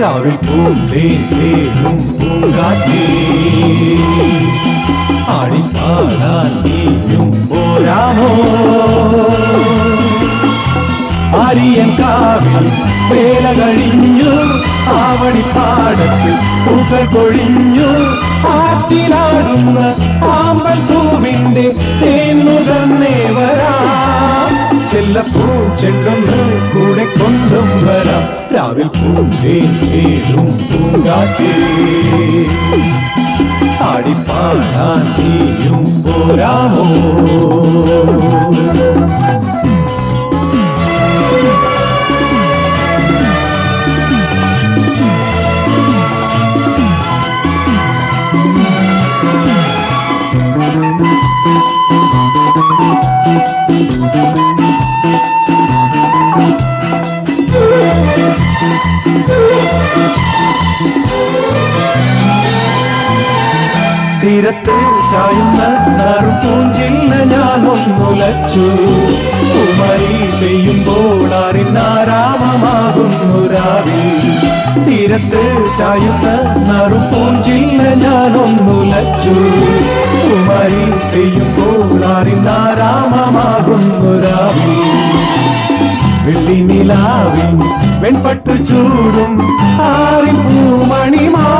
രാവിൽ പൂന്തേനും പൂങ്കാറ്റേ ആടിപ്പാടാൻ നീയും പോരാമോ? ആര്യൻ കാവിൽ വേല കഴിഞ്ഞു ആവണിപ്പാടത്തിൽ പൂക്കൾ കൊഴിഞ്ഞു ആറ്റിലാടുന്ന ആമ്പൽ പൂവിന്റെ തേന്നുകന്നേ വരാം. ചെല്ലപ്പൂ ചെണ്ടൊന്ന് രാവിൽ പൂന്തേനും പൂങ്കാറ്റേ ആടിപ്പാടാൻ നീയും പോരാമോ തീരത്ത് ചായുന്ന നറുപൂഞ്ചില്ല ഞാൻ ഒന്നുലച്ചു കുമരി പെയ്യുമ്പോൾ അറിനാരാമമാകുന്നു രാവിൽ. തീരത്ത് ചായുന്ന നറുപൂഞ്ചിന്ന് ഞാൻ മുലച്ചു കുമരി പെയ്യുമ്പോൾ അറിനാരാമമാകുന്നു രാവിൽ. വെള്ളി നിലാവിൻ വെൺപട്ടു ചൂടും ആറിൻ പൂമണിമാ